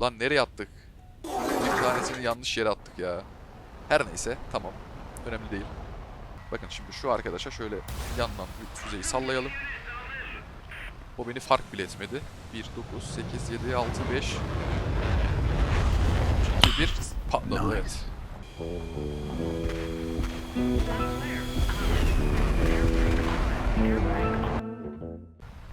Lan nereye attık? Bir tanesini yanlış yere attık ya. Her neyse tamam. Önemli değil. Bakın şimdi şu arkadaşa şöyle yandan bir füzeyi sallayalım. O beni fark bile etmedi. 1, 9, 8, 7, 6, 5, 2, 1 patladı evet.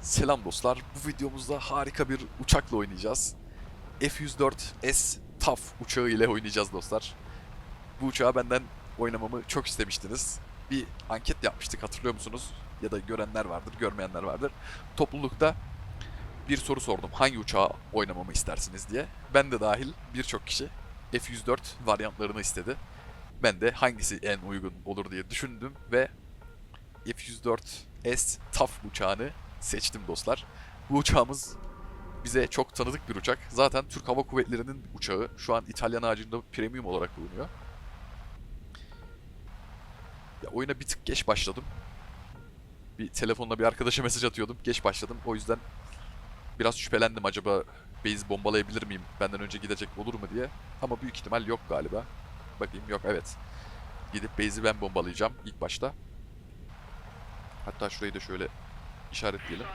Selam dostlar. Bu videomuzda harika bir uçakla oynayacağız. F-104S TAF uçağı ile oynayacağız dostlar. Bu uçağı benden oynamamı çok istemiştiniz. Bir anket yapmıştık hatırlıyor musunuz? Ya da görenler vardır, görmeyenler vardır. Toplulukta bir soru sordum. Hangi uçağı oynamamı istersiniz diye. Ben de dahil birçok kişi F-104 varyantlarını istedi. Ben de hangisi en uygun olur diye düşündüm ve F-104S TAF uçağını seçtim dostlar. Bu uçağımız bize çok tanıdık bir uçak. Zaten Türk Hava Kuvvetleri'nin uçağı. Şu an İtalyan ağacında premium olarak bulunuyor. Ya oyuna bir tık geç başladım. Bir telefonla bir arkadaşa mesaj atıyordum. Geç başladım. O yüzden biraz şüphelendim acaba base bombalayabilir miyim? Benden önce gidecek olur mu diye. Ama büyük ihtimal yok galiba. Bakayım yok evet. Gidip base'i ben bombalayacağım ilk başta. Hatta şurayı da şöyle işaretleyelim.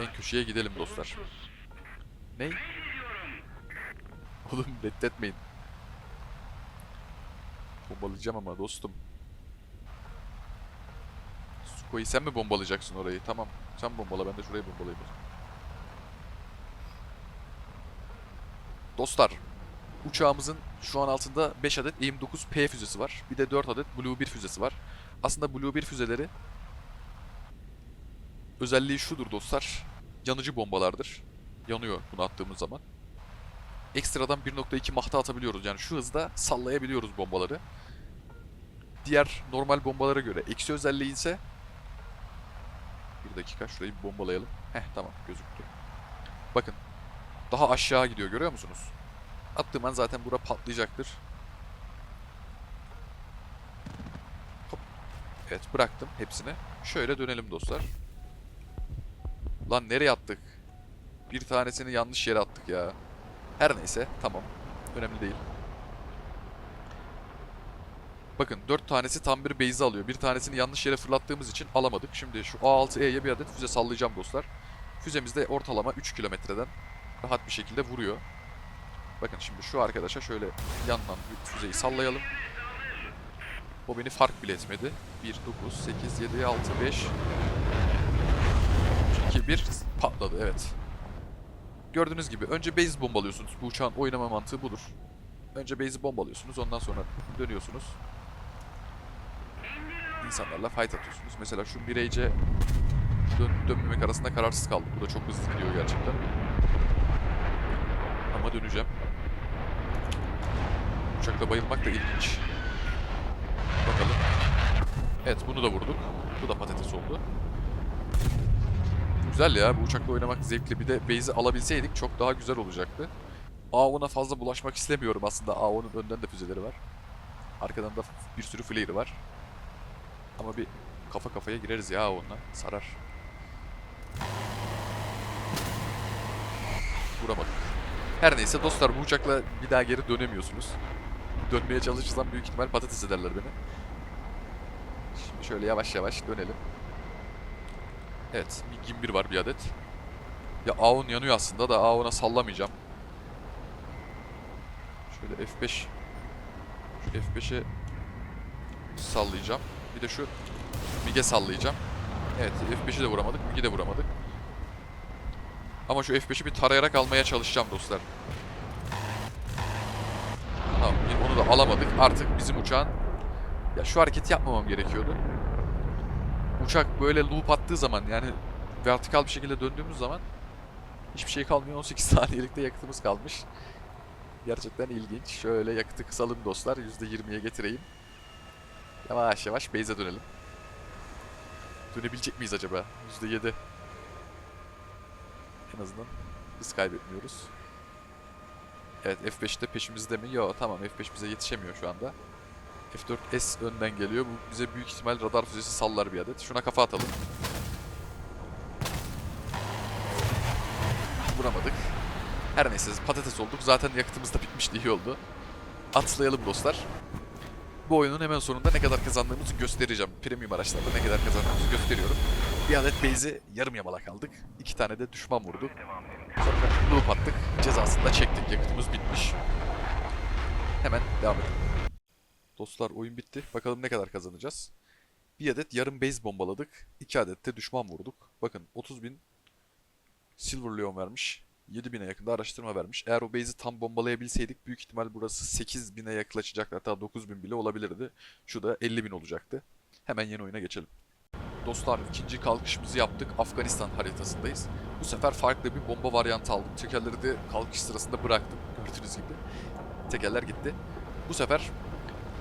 En köşeye gidelim dostlar. Ne? Oğlum reddetmeyin. Bombalayacağım ama dostum. Suko'yu sen mi bombalayacaksın orayı? Tamam. Sen bombala ben de şurayı bombalayayım. Dostlar. Uçağımızın şu an altında 5 adet AIM-9P füzesi var. Bir de 4 adet Blue 1 füzesi var. Aslında Blue 1 füzeleri özelliği şudur dostlar. Yanıcı bombalardır. Yanıyor bunu attığımız zaman. Ekstradan 1.2 mahta atabiliyoruz. Yani şu hızda sallayabiliyoruz bombaları. Diğer normal bombalara göre eksi özelliği ise bir dakika şurayı bir bombalayalım. Heh tamam gözüktü. Bakın. Daha aşağı gidiyor görüyor musunuz? Attığım an zaten bura patlayacaktır. Hop. Evet bıraktım hepsini. Şöyle dönelim dostlar. Lan nereye attık? Bir tanesini yanlış yere attık ya. Her neyse tamam. Önemli değil. Bakın 4 tanesi tam bir base alıyor. Bir tanesini yanlış yere fırlattığımız için alamadık. Şimdi şu A6E'ye bir adet füze sallayacağım dostlar. Füzemiz de ortalama 3 kilometreden rahat bir şekilde vuruyor. Bakın şimdi şu arkadaşa şöyle yandan bir füzeyi sallayalım. O beni fark bile etmedi. 1, 9, 8, 7, 6, 5, 2, 1 patladı evet. Gördüğünüz gibi önce base bombalıyorsunuz. Bu uçağın oynama mantığı budur. Önce base'i bombalıyorsunuz ondan sonra dönüyorsunuz. İnsanlarla fight atıyorsunuz. Mesela şu Mirage'e dön dönmemek arasında kararsız kaldım. Bu da çok hızlı gidiyor gerçekten. Ama döneceğim. Uçakla bayılmak da ilginç. Bakalım. Evet bunu da vurduk. Bu da patates oldu. Güzel ya bu uçakla oynamak zevkli. Bir de base'i alabilseydik çok daha güzel olacaktı. A10'a fazla bulaşmak istemiyorum aslında. A10'un önden de füzeleri var. Arkadan da bir sürü flare var. Ama bir kafa kafaya gireriz ya A10'la. Sarar. Vuramadık. Her neyse dostlar bu uçakla bir daha geri dönemiyorsunuz. Dönmeye çalışırsam büyük ihtimal patates ederler beni. Şimdi şöyle yavaş yavaş dönelim. Evet, bir gimbir var bir adet. Ya A10 yanıyor aslında da A10'a sallamayacağım. Şöyle F5 şu F5'e sallayacağım. Bir de şu MIG'e sallayacağım. Evet, F5'i de vuramadık, MIG'i de vuramadık. Ama şu F5'i bir tarayarak almaya çalışacağım dostlar. Tamam, onu da alamadık. Artık bizim uçağın... Ya şu hareketi yapmamam gerekiyordu uçak böyle loop attığı zaman yani vertikal bir şekilde döndüğümüz zaman hiçbir şey kalmıyor. 18 saniyelikte yakıtımız kalmış. Gerçekten ilginç. Şöyle yakıtı kısalım dostlar. %20'ye getireyim. Yavaş yavaş base'e dönelim. Dönebilecek miyiz acaba? %7. En azından biz kaybetmiyoruz. Evet F5'te peşimizde mi? Yok tamam F5 bize yetişemiyor şu anda. F4S önden geliyor. Bu bize büyük ihtimal radar füzesi sallar bir adet. Şuna kafa atalım. Vuramadık. Her neyse patates olduk. Zaten yakıtımız da bitmişti iyi oldu. Atlayalım dostlar. Bu oyunun hemen sonunda ne kadar kazandığımızı göstereceğim. Premium araçlarda ne kadar kazandığımızı gösteriyorum. Bir adet base'i yarım yamalak aldık. İki tane de düşman vurduk. Sonra loop attık. Cezasını da çektik. Yakıtımız bitmiş. Hemen devam edelim. Dostlar oyun bitti. Bakalım ne kadar kazanacağız. Bir adet yarım base bombaladık. iki adet de düşman vurduk. Bakın 30 bin Silver Leon vermiş. 7000'e yakında araştırma vermiş. Eğer o base'i tam bombalayabilseydik büyük ihtimal burası 8000'e yaklaşacaktı. Hatta 9000 bile olabilirdi. Şu da 50.000 olacaktı. Hemen yeni oyuna geçelim. Dostlar ikinci kalkışımızı yaptık. Afganistan haritasındayız. Bu sefer farklı bir bomba varyantı aldım. Tekerleri de kalkış sırasında bıraktım. Gördüğünüz gibi. Tekerler gitti. Bu sefer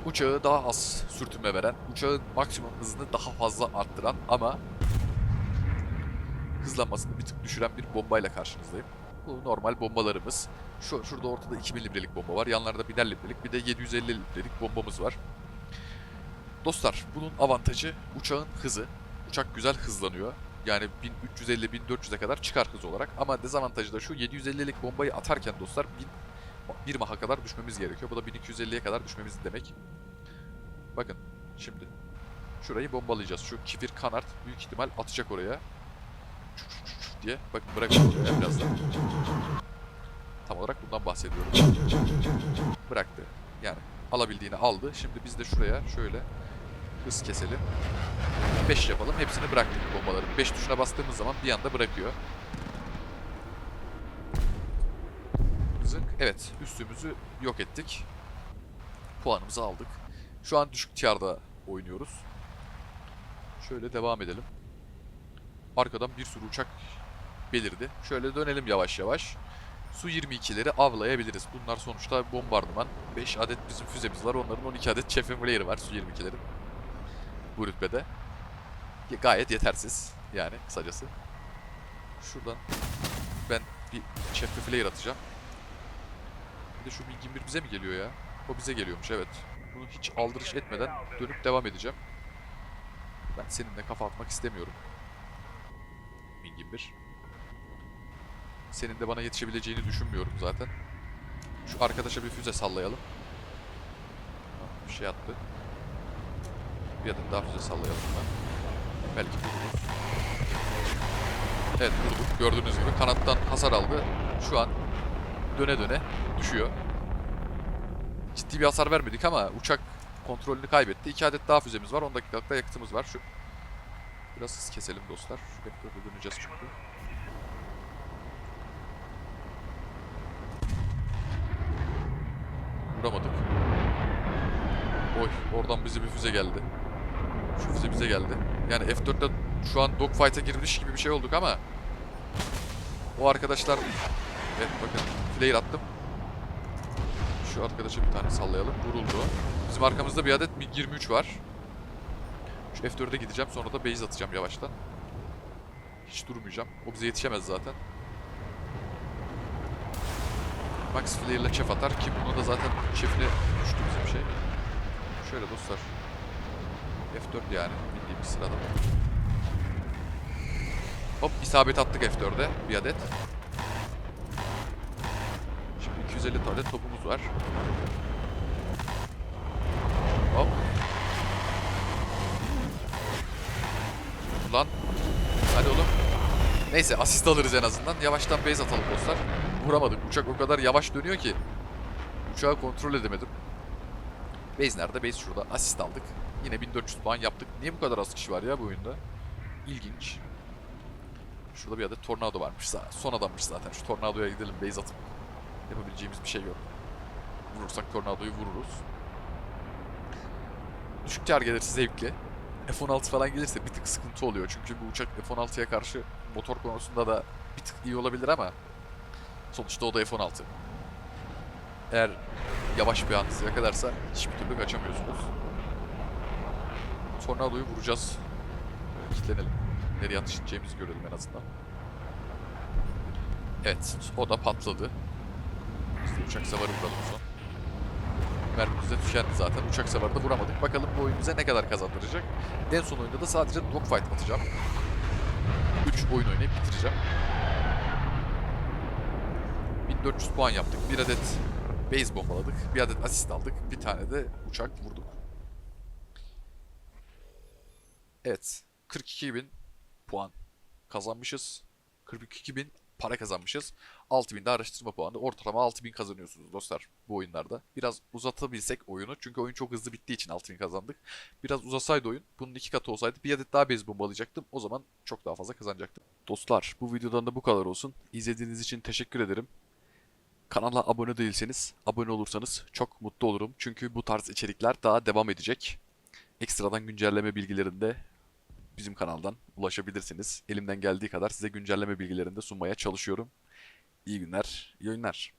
uçağı daha az sürtünme veren, uçağın maksimum hızını daha fazla arttıran ama hızlanmasını bir tık düşüren bir bombayla karşınızdayım. Bu normal bombalarımız. Şu şurada ortada 2000 librelik bomba var. Yanlarda 1000'er librelik bir de 750 librelik bombamız var. Dostlar bunun avantajı uçağın hızı. Uçak güzel hızlanıyor. Yani 1350-1400'e kadar çıkar hız olarak. Ama dezavantajı da şu 750'lik bombayı atarken dostlar 1000 1 maha kadar düşmemiz gerekiyor. Bu da 1250'ye kadar düşmemiz demek. Bakın şimdi şurayı bombalayacağız. Şu kifir kanart büyük ihtimal atacak oraya. diye. Bakın bırakacağım birazdan. Tam olarak bundan bahsediyorum. Bıraktı. Yani alabildiğini aldı. Şimdi biz de şuraya şöyle hız keselim. 5 yapalım. Hepsini bıraktık bombaların. 5 tuşuna bastığımız zaman bir anda bırakıyor. Zınk. Evet, üstümüzü yok ettik. Puanımızı aldık. Şu an düşük tiyarda oynuyoruz. Şöyle devam edelim. Arkadan bir sürü uçak belirdi. Şöyle dönelim yavaş yavaş. Su 22'leri avlayabiliriz. Bunlar sonuçta bombardıman. 5 adet bizim füzemiz var. Onların 12 adet Chef var Su 22'lerin. Bu rütbede. Gayet yetersiz. Yani kısacası. Şuradan ben bir Chef Flare atacağım. Bir de şu Mingin bir bize mi geliyor ya? O bize geliyormuş evet. Bunu hiç aldırış etmeden dönüp devam edeceğim. Ben seninle kafa atmak istemiyorum. Mingin bir. Senin de bana yetişebileceğini düşünmüyorum zaten. Şu arkadaşa bir füze sallayalım. Bir şey attı. Bir adet daha füze sallayalım ben. Belki vururuz. Evet vurduk. Gördüğünüz gibi kanattan hasar aldı. Şu an döne döne düşüyor. Ciddi bir hasar vermedik ama uçak kontrolünü kaybetti. İki adet daha füzemiz var. 10 dakikalık da yakıtımız var. Şu Biraz hız keselim dostlar. Şu vektörde döneceğiz çünkü. Vuramadık. Oy oradan bize bir füze geldi. Şu füze bize geldi. Yani F4'te şu an dogfight'a girmiş gibi bir şey olduk ama o arkadaşlar evet bakın flare attım. Şu arkadaşa bir tane sallayalım. Vuruldu. Bizim arkamızda bir adet MiG-23 var. Şu F4'e gideceğim sonra da base atacağım yavaştan. Hiç durmayacağım. O bize yetişemez zaten. Max Flare ile chef atar ki bunu da zaten chefine düştü bizim şey. Şöyle dostlar. F4 yani bildiğimiz sırada. Hop isabet attık F4'e bir adet. Şimdi 250 tane topumuz var. Hop. Ulan. Hadi oğlum. Neyse asist alırız en azından. Yavaştan base atalım dostlar. Vuramadık. Uçak o kadar yavaş dönüyor ki. Uçağı kontrol edemedim. Base nerede? Base şurada. Asist aldık. Yine 1400 puan yaptık. Niye bu kadar az kişi var ya bu oyunda? İlginç. Şurada bir adet tornado varmış. Son adammış zaten. Şu tornadoya gidelim base atıp yapabileceğimiz bir şey yok. Vurursak tornadoyu vururuz. Düşük car gelirse zevkli. F-16 falan gelirse bir tık sıkıntı oluyor. Çünkü bu uçak F-16'ya karşı motor konusunda da bir tık iyi olabilir ama sonuçta o da F-16. Eğer yavaş bir an size yakalarsa hiçbir türlü kaçamıyorsunuz. Tornadoyu vuracağız. Böyle kilitlenelim. Nereye atış edeceğimizi görelim en azından. Evet, o da patladı. De uçak savarı vuralım son. Mermimiz de tükendi zaten. Uçak savarı da vuramadık. Bakalım bu oyun bize ne kadar kazandıracak. En son oyunda da sadece dogfight atacağım. 3 oyun oynayıp bitireceğim. 400 puan yaptık. Bir adet base bombaladık. Bir adet asist aldık. Bir tane de uçak vurduk. Evet. 42.000 puan kazanmışız. 42.000 para kazanmışız. 6000 de araştırma puanı. Ortalama 6000 kazanıyorsunuz dostlar bu oyunlarda. Biraz uzatabilsek oyunu. Çünkü oyun çok hızlı bittiği için 6000 kazandık. Biraz uzasaydı oyun. Bunun iki katı olsaydı bir adet daha bez bombalayacaktım. O zaman çok daha fazla kazanacaktım. Dostlar bu videodan da bu kadar olsun. İzlediğiniz için teşekkür ederim. Kanala abone değilseniz abone olursanız çok mutlu olurum. Çünkü bu tarz içerikler daha devam edecek. Ekstradan güncelleme bilgilerinde bizim kanaldan ulaşabilirsiniz. Elimden geldiği kadar size güncelleme bilgilerinde sunmaya çalışıyorum. İyi günler, iyi oyunlar.